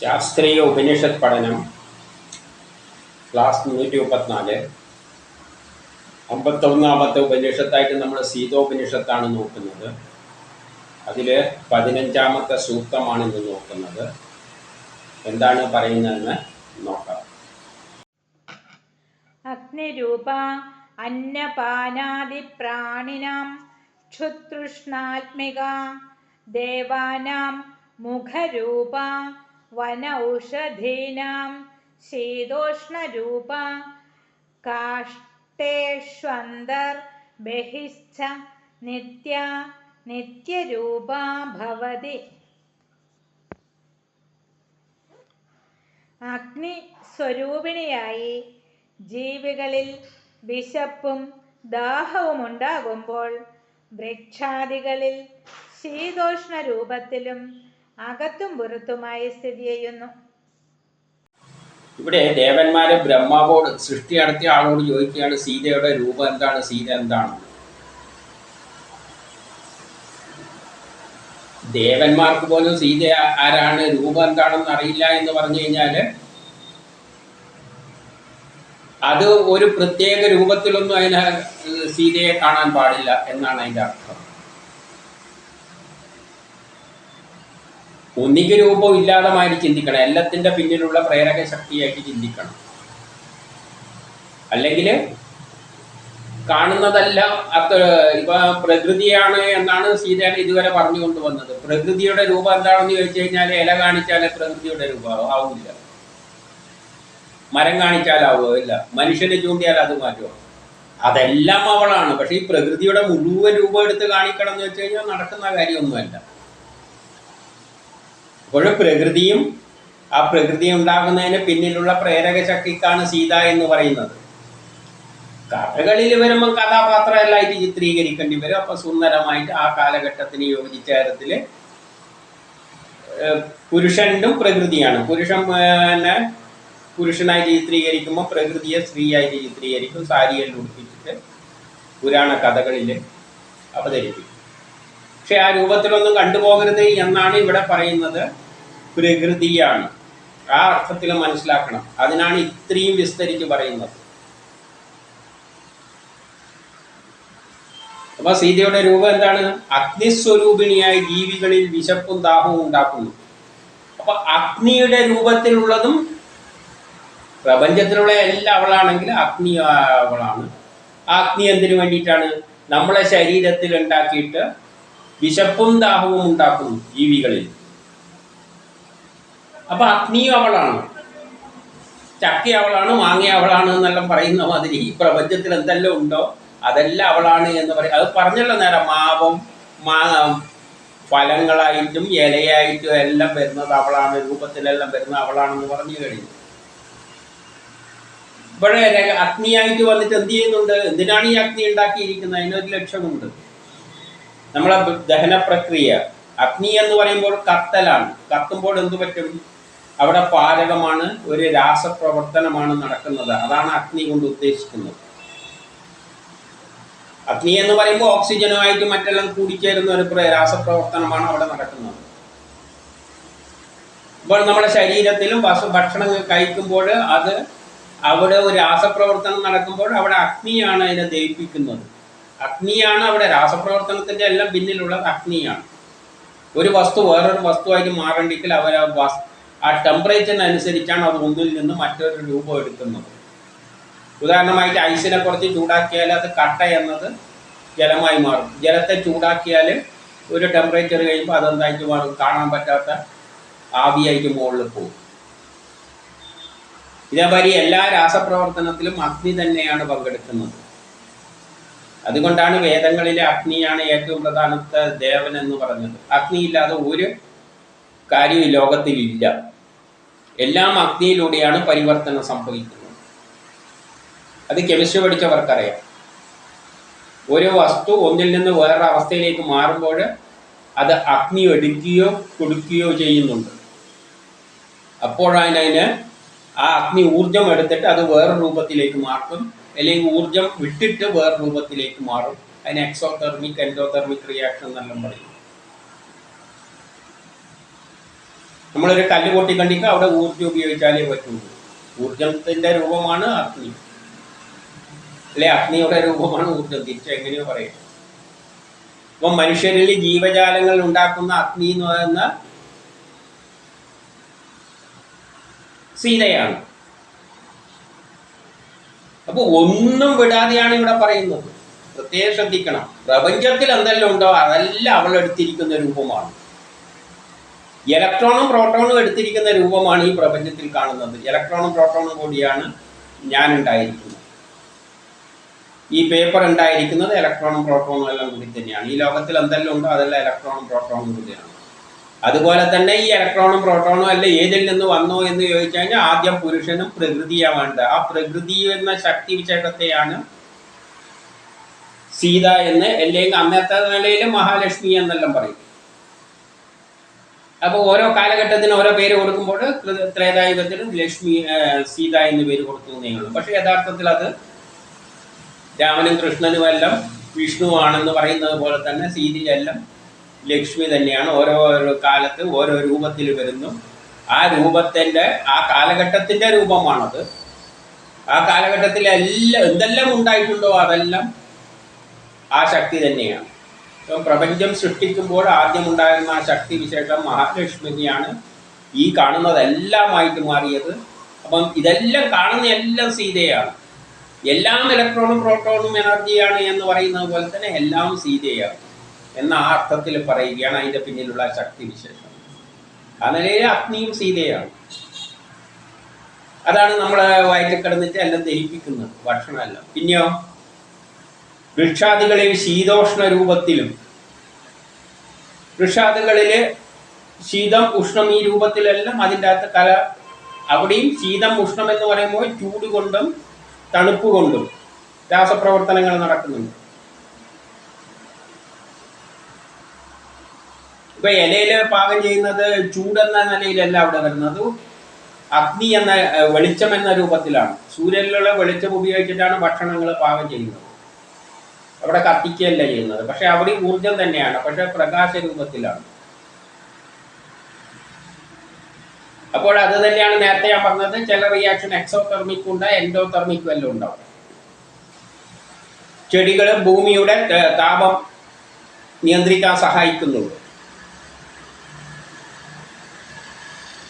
ശാസ്ത്രീയ ഉപനിഷത്ത് പഠനം ക്ലാസ് മുന്നൂറ്റി മുപ്പത്തിനാല് അമ്പത്തൊന്നാമത്തെ ഉപനിഷത്തായിട്ട് നമ്മൾ സീതോപനിഷത്താണ് നോക്കുന്നത്. അതിൽ പതിനഞ്ചാമത്തെ സൂക്തമാണ് ഇന്ന് നോക്കുന്നത്. എന്താണ് പറയുന്നതെന്ന് നോക്കാം. അഗ്നിരൂപ അന്നപാനാദിപ്രാണിനാം ക്ഷുതൃഷ്ണാത്മിക ദേവാനാം മുഖരൂപ വനൗഷധീനാം शीतोष्णरूपा काष्ठेष्वन्तर्बहिश्च नित्या नित्यरूपा भवति ഭവതി. അഗ്നി സ്വരൂപിണിയായി ജീവികളിൽ വിശപ്പും ദാഹവും ഉണ്ടാകുമ്പോൾ വൃക്ഷാദികളിൽ ശീതോഷ്ണ രൂപത്തിലും അകത്തും പുറത്തുമായി സ്ഥിതി ചെയ്യുന്നു. ഇവിടെ ദേവന്മാരെ ബ്രഹ്മാവോട് സൃഷ്ടി നടത്തിയ ആളോട് ചോദിക്കുകയാണ് സീതയുടെ രൂപം എന്താണ് സീത എന്താണ്? ദേവന്മാർക്ക് പോലും സീത ആരാണ് രൂപം എന്താണെന്ന് അറിയില്ല എന്ന് പറഞ്ഞു കഴിഞ്ഞാൽ അത് ഒരു പ്രത്യേക രൂപത്തിലൊന്നും അതിനെ സീതയെ കാണാൻ പാടില്ല എന്നാണ് അതിന്റെ അർത്ഥം. ഒന്നിക്ക് രൂപം ഇല്ലാതെ മാതിരി ചിന്തിക്കണം. എല്ലാത്തിന്റെ പിന്നിലുള്ള പ്രേരക ശക്തിയായിട്ട് ചിന്തിക്കണം. അല്ലെങ്കിൽ കാണുന്നതല്ല അത്ര ഇപ്പൊ പ്രകൃതിയാണ് എന്നാണ് സീത ഇതുവരെ പറഞ്ഞു കൊണ്ടുവന്നത് പ്രകൃതിയുടെ രൂപം എന്താണെന്ന് ചോദിച്ചു കഴിഞ്ഞാൽ ഇല കാണിച്ചാലേ പ്രകൃതിയുടെ രൂപം ആവില്ല. മരം കാണിച്ചാലാവോ ഇല്ല മനുഷ്യനെ ചൂണ്ടിയാൽ അത് മാറ്റുമോ അതെല്ലാം അവളാണ്. പക്ഷെ ഈ പ്രകൃതിയുടെ മുഴുവൻ രൂപം എടുത്ത് കാണിക്കണം എന്ന് വെച്ച് കഴിഞ്ഞാൽ നടക്കുന്ന കാര്യമൊന്നുമല്ല. അപ്പോഴും പ്രകൃതിയും ആ പ്രകൃതി ഉണ്ടാകുന്നതിന് പിന്നിലുള്ള പ്രേരക ശക്തിക്കാണ് സീത എന്ന് പറയുന്നത്. കഥകളിൽ വരുമ്പോൾ കഥാപാത്രമല്ലായിട്ട് ചിത്രീകരിക്കേണ്ടി വരും. അപ്പൊ സുന്ദരമായിട്ട് ആ കാലഘട്ടത്തിന് യോജിച്ച തരത്തിൽ ഏഹ് പുരുഷനും പ്രകൃതിയാണ്. പുരുഷൻ പിന്നെ പുരുഷനായിട്ട് ചിത്രീകരിക്കുമ്പോൾ പ്രകൃതിയെ സ്ത്രീയായിട്ട് ചിത്രീകരിക്കും സാരിയെല്ലാം ഉടുപ്പിച്ചിട്ട് പുരാണ കഥകളിൽ അവതരിപ്പിക്കും. പക്ഷെ ആ രൂപത്തിലൊന്നും കണ്ടുപോകരുത് എന്നാണ് ഇവിടെ പറയുന്നത് പ്രകൃതിയാണ്. ആ അർത്ഥത്തിൽ മനസ്സിലാക്കണം. അതിനാണ് ഇത്രയും വിസ്തരിച്ച് പറയുന്നത്. അപ്പൊ സീതയുടെ രൂപം എന്താണ്? അഗ്നിസ്വരൂപിണിയായി ജീവികളിൽ വിശപ്പും ദാഹവും ഉണ്ടാക്കുന്നു. അപ്പൊ അഗ്നിയുടെ രൂപത്തിലുള്ളതും പ്രപഞ്ചത്തിലുള്ള എല്ലാ അവളാണെങ്കിൽ അഗ്നി അവളാണ്. ആ അഗ്നി എന്തിനു വേണ്ടിയിട്ടാണ്? നമ്മളെ ശരീരത്തിൽ ഉണ്ടാക്കിയിട്ട് വിശപ്പും ദാഹവും ഉണ്ടാക്കുന്നു ജീവികളിൽ. അപ്പൊ അഗ്നിയും അവളാണ്. ചക്ക അവളാണ് മാങ്ങ അവളാണ് എന്നെല്ലാം പറയുന്ന മാതിരി ഈ പ്രപഞ്ചത്തിൽ എന്തെല്ലാം ഉണ്ടോ അതെല്ലാം അവളാണ് എന്ന് പറയും. അത് പറഞ്ഞല്ലോ നേരം മാവും മാ ഫലങ്ങളായിട്ടും ഇലയായിട്ടും എല്ലാം വരുന്നത് അവളാണ് രൂപത്തിലെല്ലാം വരുന്നത് അവളാണെന്ന് പറഞ്ഞു കഴിഞ്ഞു. ര- അഗ്നിയായിട്ട് വന്നിട്ട് എന്ത് ചെയ്യുന്നുണ്ട്? എന്തിനാണ് ഈ അഗ്നി ഉണ്ടാക്കിയിരിക്കുന്നത്? അതിനൊരു ലക്ഷ്യമുണ്ട് നമ്മളെ ദഹന പ്രക്രിയ. അഗ്നി എന്ന് പറയുമ്പോൾ കത്തലാണ്. കത്തുമ്പോൾ എന്തു പറ്റും? അവിടെ പാചകമാണ് ഒരു രാസപ്രവർത്തനമാണ് നടക്കുന്നത്. അതാണ് അഗ്നി കൊണ്ട് ഉദ്ദേശിക്കുന്നത്. അഗ്നി എന്ന് പറയുമ്പോൾ ഓക്സിജനുമായിട്ട് മറ്റെല്ലാം കൂടിച്ചേരുന്ന ഒരു രാസപ്രവർത്തനമാണ് അവിടെ നടക്കുന്നത്. ഇപ്പോൾ നമ്മുടെ ശരീരത്തിലും ഭക്ഷ- ഭക്ഷണം കഴിക്കുമ്പോൾ അത് അവിടെ ഒരു രാസപ്രവർത്തനം നടക്കുമ്പോൾ അവിടെ അഗ്നിയാണ് അതിനെ ദഹിപ്പിക്കുന്നത്. അഗ്നിയാണ് അവിടെ രാസപ്രവർത്തനത്തിന്റെ എല്ലാം പിന്നിലുള്ളത് അഗ്നിയാണ്. ഒരു വസ്തു വേറൊരു വസ്തുവായിട്ട് മാറണ്ടെങ്കിൽ അവർ ആ വസ് ആ ടെമ്പറേച്ചറിനനുസരിച്ചാണ് അത് ഒന്നിൽ നിന്ന് മറ്റൊരു രൂപം എടുക്കുന്നത്. ഉദാഹരണമായിട്ട് ഐസിനെ കുറച്ച് ചൂടാക്കിയാൽ അത് കട്ട എന്നത് ജലമായി മാറും. ജലത്തെ ചൂടാക്കിയാൽ ഒരു ടെമ്പറേച്ചർ കഴിയുമ്പോൾ അതെന്തായിട്ട് മാറും? കാണാൻ പറ്റാത്ത ആവിയായിട്ട് മുകളിൽ പോകും. ഇതേമാതിരി എല്ലാ രാസപ്രവർത്തനത്തിലും അഗ്നി തന്നെയാണ് പങ്കെടുക്കുന്നത്. അതുകൊണ്ടാണ് വേദങ്ങളിലെ അഗ്നിയാണ് ഏറ്റവും പ്രധാനത്തെ ദേവൻ എന്ന് പറഞ്ഞത്. അഗ്നി ഇല്ലാതെ ഒരു കാര്യവും ലോകത്തിലില്ല. എല്ലാം അഗ്നിയിലൂടെയാണ് പരിവർത്തനം സംഭവിക്കുന്നത്. അത് കെമിസ്ട്രി പഠിച്ചവർക്കറിയാം. ഒരു വസ്തു ഒന്നിൽ നിന്ന് വേറൊരു അവസ്ഥയിലേക്ക് മാറുമ്പോൾ അത് അഗ്നി എടുക്കുകയോ കൊടുക്കുകയോ ചെയ്യുന്നുണ്ട്. അപ്പോഴാണ് അതിന് ആ അഗ്നി ഊർജം എടുത്തിട്ട് അത് വേറെ രൂപത്തിലേക്ക് മാറ്റും. അല്ലെങ്കിൽ ഊർജം വിട്ടിട്ട് വേറെ രൂപത്തിലേക്ക് മാറും. അതിന് എക്സോതെർമിക് എൻഡോതെർമിക് റിയാക്ഷൻ എന്നെല്ലാം പറയും. നമ്മളൊരു കല്ല് പൊട്ടിക്കണ്ടിക്ക് അവിടെ ഊർജം ഉപയോഗിച്ചാലേ പറ്റുള്ളൂ. ഊർജത്തിന്റെ രൂപമാണ് അഗ്നി. അല്ലെ അഗ്നിയുടെ രൂപമാണ് ഊർജം തിരിച്ച് എങ്ങനെയോ പറയും. അപ്പം മനുഷ്യരിൽ ജീവജാലങ്ങൾ ഉണ്ടാക്കുന്ന അഗ്നി എന്ന് പറയുന്ന സീതയാണ്. അപ്പൊ ഒന്നും വിടാതെയാണ് ഇവിടെ പറയുന്നത്. പ്രത്യേകം ശ്രദ്ധിക്കണം. പ്രപഞ്ചത്തിൽ എന്തെല്ലാം ഉണ്ടോ അതെല്ലാം അവൾ എടുത്തിരിക്കുന്ന രൂപമാണ്. ഇലക്ട്രോണും പ്രോട്ടോണും എടുത്തിരിക്കുന്ന രൂപമാണ് ഈ പ്രപഞ്ചത്തിൽ കാണുന്നത്. ഇലക്ട്രോണും പ്രോട്ടോണും കൂടിയാണ് ഞാൻ ഉണ്ടായിരിക്കുന്നത്. ഈ പേപ്പർ ഉണ്ടായിരിക്കുന്നത് ഇലക്ട്രോണും പ്രോട്ടോണും എല്ലാം കൂടി തന്നെയാണ്. ഈ ലോകത്തിൽ എന്തെല്ലാം ഉണ്ടോ അതെല്ലാം ഇലക്ട്രോണും പ്രോട്ടോണും കൂടിയാണ്. അതുപോലെ തന്നെ ഈ ഇലക്ട്രോണും പ്രോട്ടോണും അല്ല ഏതിൽ നിന്ന് വന്നോ എന്ന് ചോദിച്ചു കഴിഞ്ഞാൽ ആദ്യം പുരുഷനും പ്രകൃതിയാണ് ആ പ്രകൃതി എന്ന ശക്തി വിശേഷത്തെയാണ് സീത എന്ന് അല്ലെങ്കിൽ അന്നത്തെ നിലയിൽ മഹാലക്ഷ്മി എന്നെല്ലാം പറയും. അപ്പോൾ ഓരോ കാലഘട്ടത്തിന് ഓരോ പേര് കൊടുക്കുമ്പോൾ ത്രേതായുഗത്തിന് ലക്ഷ്മി സീത എന്ന് പേര് കൊടുത്തു നീങ്ങുന്നു പക്ഷെ യഥാർത്ഥത്തിൽ അത് രാമനും കൃഷ്ണനും എല്ലാം വിഷ്ണു ആണെന്ന് പറയുന്നത് പോലെ തന്നെ സീതയെല്ലാം ലക്ഷ്മി തന്നെയാണ് ഓരോ കാലത്ത് ഓരോ രൂപത്തിൽ വരുന്നു. ആ രൂപത്തിന്റെ ആ കാലഘട്ടത്തിന്റെ രൂപമാണത്. ആ കാലഘട്ടത്തിൽ എല്ലാം എന്തെല്ലാം ഉണ്ടായിട്ടുണ്ടോ അതെല്ലാം ആ ശക്തി തന്നെയാണ്. ഇപ്പം പ്രപഞ്ചം സൃഷ്ടിക്കുമ്പോൾ ആദ്യം ഉണ്ടായിരുന്ന ആ ശക്തി വിശേഷം മഹാലക്ഷ്മിയാണ് ഈ കാണുന്നതെല്ലാമായിട്ട് മാറിയത്. അപ്പം ഇതെല്ലാം കാണുന്ന എല്ലാം സീതയാണ്. എല്ലാം ഇലക്ട്രോണും പ്രോട്ടോണും എനർജിയാണ് എന്ന് പറയുന്നത് പോലെ തന്നെ എല്ലാം സീതയാണ്. എന്ന ആ അർത്ഥത്തിൽ പറയുകയാണ് അതിന്റെ പിന്നിലുള്ള ശക്തി വിശേഷം ആ നിലയിൽ അഗ്നിയും സീതയാണ്. അതാണ് നമ്മൾ വയറ്റിൽ കിടന്നിട്ട് എല്ലാം ദഹിപ്പിക്കുന്നത് ഭക്ഷണമല്ല. പിന്നെയോ? വൃക്ഷാദികളിൽ ശീതോഷ്ണ രൂപത്തിലും വൃക്ഷാദികളിൽ ശീതം ഉഷ്ണം ഈ രൂപത്തിലെല്ലാം അതിന്റെ അകത്ത് കല അവിടെയും ശീതം ഉഷ്ണം എന്ന് പറയുമ്പോൾ ചൂട് കൊണ്ടും തണുപ്പ് കൊണ്ടും രാസപ്രവർത്തനങ്ങൾ നടക്കുന്നുണ്ട്. ഇപ്പൊ ഇലയിൽ പാകം ചെയ്യുന്നത് ചൂടെന്ന നിലയിലല്ല അവിടെ വരുന്നത്. അഗ്നി എന്ന വെളിച്ചം എന്ന രൂപത്തിലാണ്. സൂര്യനിലുള്ള വെളിച്ചം ഉപയോഗിച്ചിട്ടാണ് ഭക്ഷണങ്ങൾ പാകം ചെയ്യുന്നത്. അവിടെ കത്തിക്കുകയല്ല ചെയ്യുന്നത്. പക്ഷെ അവിടെ ഊർജം തന്നെയാണ്. പക്ഷെ പ്രകാശ രൂപത്തിലാണ്. അപ്പോൾ അത് തന്നെയാണ് നേരത്തെ ഞാൻ പറഞ്ഞത്. ചില റിയാക്ഷൻ എക്സോതെർമിക്കും ഉണ്ട് എൻഡോതെർമിക്കും എല്ലാം ഉണ്ടാവും. ചെടികൾ ഭൂമിയുടെ താപം നിയന്ത്രിക്കാൻ സഹായിക്കുന്നുണ്ട്.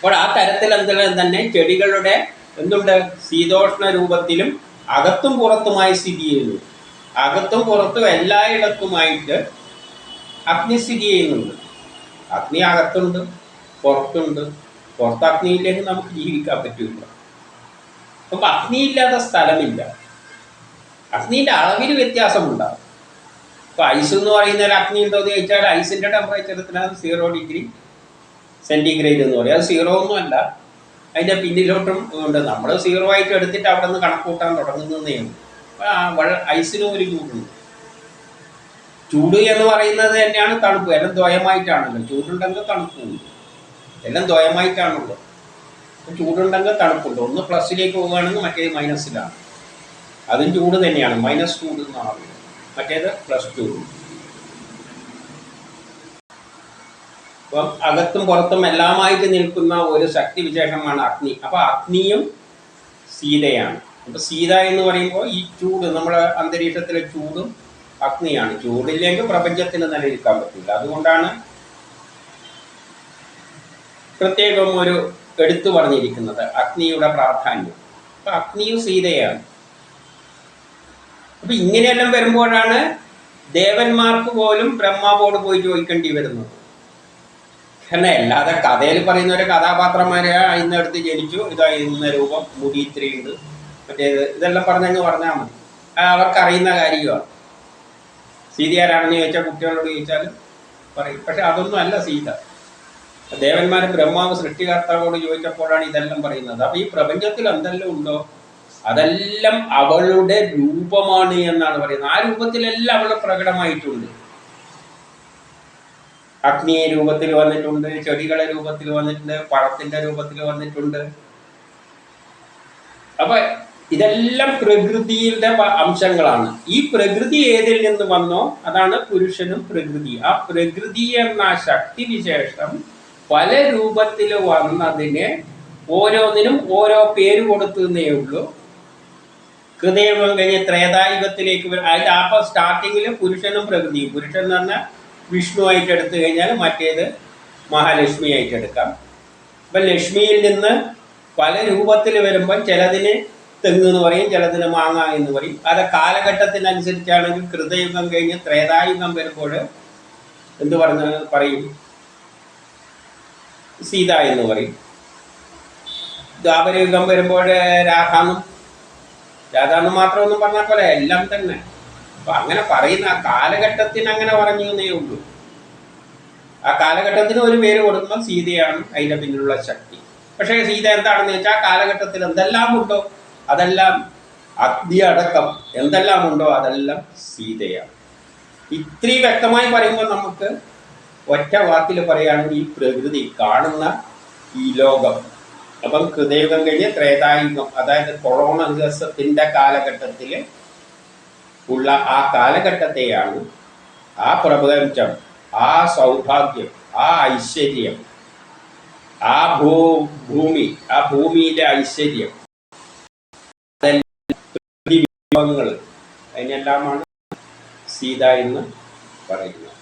അപ്പോൾ ആ തരത്തിൽ എന്തെല്ലാം തന്നെ ചെടികളുടെ എന്തുണ്ട്? ശീതോഷ്ണ രൂപത്തിലും അകത്തും പുറത്തുമായി സ്ഥിതി ചെയ്യുന്നു. അകത്തും പുറത്തും എല്ലായിടത്തുമായിട്ട് അഗ്നി സ്ഥിതി ചെയ്യുന്നുണ്ട്. അഗ്നി അകത്തുണ്ട് പുറത്തുണ്ട്. പുറത്ത് അഗ്നി ഇല്ലെങ്കിൽ നമുക്ക് ജീവിക്കാൻ പറ്റില്ല അപ്പം അഗ്നിയില്ലാത്ത സ്ഥലമില്ല. അഗ്നിയുടെ അളവിൽ വ്യത്യാസമുണ്ടാകും. ഇപ്പോൾ ഐസ് എന്ന് പറയുന്ന ഒരു അഗ്നി ഉണ്ടോ എന്ന് ചോദിച്ചാൽ ഐസിന്റെ ടെമ്പറേച്ചർ എത്രയാണ് സീറോ ഡിഗ്രി. സെന്റിഗ്രേഡ് എന്ന് പറയും. അത് സീറോ ഒന്നുമല്ല അതിന്റെ പിന്നിലോട്ടും ഉണ്ട്. നമ്മൾ സീറോ ആയിട്ട് എടുത്തിട്ട് അവിടെ നിന്ന് കണക്ക് കൂട്ടാൻ തുടങ്ങുന്നതേ ഉള്ളൂ ഐസിനും ഒരു ചൂടുണ്ട്. ചൂട് എന്ന് പറയുന്നത് തന്നെയാണ് തണുപ്പ്. എല്ലാം ദ്വയമായിട്ടാണല്ലോ. ചൂടുണ്ടെങ്കിൽ തണുപ്പുണ്ട്. എല്ലാം ദ്വയമായിട്ടാണുള്ളത് അപ്പം ചൂടുണ്ടെങ്കിൽ തണുപ്പുണ്ട്. ഒന്ന് പ്ലസിലേക്ക് പോവുകയാണെങ്കിൽ മറ്റേത് മൈനസിലാണ് അതും ചൂട് തന്നെയാണ്. മൈനസ് ചൂട് എന്നാണ് മറ്റേത് പ്ലസ് ചൂട്. അപ്പം അകത്തും പുറത്തും എല്ലാമായിട്ട് നിൽക്കുന്ന ഒരു ശക്തി വിശേഷമാണ് അഗ്നി. അപ്പൊ അഗ്നിയും സീതയാണ്. അപ്പൊ സീത എന്ന് പറയുമ്പോൾ ഈ ചൂട് നമ്മുടെ അന്തരീക്ഷത്തിലെ ചൂടും അഗ്നിയാണ്. ചൂടില്ലെങ്കിൽ പ്രപഞ്ചത്തിന് നിലനിൽക്കാൻ പറ്റില്ല. അതുകൊണ്ടാണ് പ്രത്യേകം ഒരു എടുത്തു പറഞ്ഞിരിക്കുന്നത് അഗ്നിയുടെ പ്രാധാന്യം. അപ്പൊ അഗ്നിയും സീതയാണ്. അപ്പൊ ഇങ്ങനെയെല്ലാം വരുമ്പോഴാണ് ദേവന്മാർക്ക് പോലും ബ്രഹ്മാവോട് പോയി ചോദിക്കേണ്ടി വരുന്നത്. കാരണം അല്ലാതെ കഥയിൽ പറയുന്ന ഒരു കഥാപാത്രന്മാരെ ഇന്നടുത്ത് ജനിച്ചു. ഇതാ ഇന്ന രൂപം മുടി ഇത്രയുണ്ട് മറ്റേത് ഇതെല്ലാം പറഞ്ഞങ്ങ് പറഞ്ഞാൽ മതി. അവർക്ക് അവർക്കറിയുന്ന കാര്യമാണ്. സീത ആരാണെന്ന് ചോദിച്ചാൽ കുട്ടികളോട് ചോദിച്ചാൽ പറയും. പക്ഷെ അതൊന്നും അല്ല സീത. ദേവന്മാർ ബ്രഹ്മാവ് സൃഷ്ടികർത്താവോട് ചോദിച്ചപ്പോഴാണ് ഇതെല്ലാം പറയുന്നത്. അപ്പൊ ഈ പ്രപഞ്ചത്തിൽ എന്തെല്ലാം ഉണ്ടോ? അതെല്ലാം അവളുടെ രൂപമാണ് എന്നാണ് പറയുന്നത്. ആ രൂപത്തിലെല്ലാം അവൾ പ്രകടമായിട്ടുണ്ട്. അഗ്നിയെ രൂപത്തിൽ വന്നിട്ടുണ്ട് ചെടികളെ രൂപത്തിൽ വന്നിട്ടുണ്ട് പഴത്തിന്റെ രൂപത്തിൽ വന്നിട്ടുണ്ട്. അപ്പൊ ഇതെല്ലാം പ്രകൃതിയുടെ അംശങ്ങളാണ്. ഈ പ്രകൃതി ഏതിൽ നിന്ന് വന്നോ അതാണ് പുരുഷനും പ്രകൃതി. ആ പ്രകൃതി എന്ന ശക്തി വിശേഷം പല രൂപത്തിൽ വന്നതിന് ഓരോന്നിനും ഓരോ പേര് കൊടുത്തുന്നേ ഉള്ളൂ. ഹൃദയം കഴിഞ്ഞ് ത്രേതായുഗത്തിലേക്ക് അതിന്റെ അപ്പം സ്റ്റാർട്ടിങ്ങിൽ പുരുഷനും പ്രകൃതിയും. പുരുഷൻ എന്ന് പറഞ്ഞാൽ വിഷ്ണു ആയിട്ട് എടുത്തു കഴിഞ്ഞാൽ മറ്റേത് മഹാലക്ഷ്മി ആയിട്ട് എടുക്കാം. അപ്പം ലക്ഷ്മിയിൽ നിന്ന് പല രൂപത്തിൽ വരുമ്പം ചിലതിന് തെങ്ങ് എന്ന് പറയും ചിലതിന് മാങ്ങ എന്ന് പറയും. അത് കാലഘട്ടത്തിനനുസരിച്ചാണെങ്കിൽ കൃതയുഗം കഴിഞ്ഞ് ത്രേതായുഗം വരുമ്പോൾ എന്ത് പറഞ്ഞ പറയും? സീത എന്ന് പറയും. ദ്വാപരയുഗം വരുമ്പോൾ രാധാന്നും രാധാന്ന് മാത്രമൊന്നും പറഞ്ഞാൽ പോലെ എല്ലാം തന്നെ. അപ്പൊ അങ്ങനെ പറയുന്ന ആ കാലഘട്ടത്തിന് അങ്ങനെ പറഞ്ഞു എന്നേ ഉള്ളൂ. ആ കാലഘട്ടത്തിന് ഒരു പേര് കൊടുക്കുമ്പോൾ സീതയാണ് അതിന്റെ പിന്നിലുള്ള ശക്തി. പക്ഷേ സീത എന്താണെന്ന് വെച്ചാൽ ആ കാലഘട്ടത്തിൽ എന്തെല്ലാം ഉണ്ടോ അതെല്ലാം അഗ്നി അടക്കം എന്തെല്ലാം ഉണ്ടോ അതെല്ലാം സീതയാണ്. ഇത്രയും വ്യക്തമായി പറയുമ്പോൾ നമുക്ക് ഒറ്റ വാക്കിൽ പറയുകയാണെങ്കിൽ ഈ പ്രകൃതി കാണുന്ന ഈ ലോകം. അപ്പം കൃതയുഗം കഴിഞ്ഞ് ത്രേതായുഗം അതായത് കൊറോണ ദിവസത്തിന്റെ കാലഘട്ടത്തിൽ ഉള്ള ആ കാലഘട്ടത്തെയാണ് ആ പ്രപഞ്ചം ആ സൗഭാഗ്യം ആ ഐശ്വര്യം ആ ഭൂ ഭൂമി ആ ഭൂമിയിലെ ഐശ്വര്യം. അതിനെല്ലാമാണ് സീത എന്ന് പറയുന്നത്.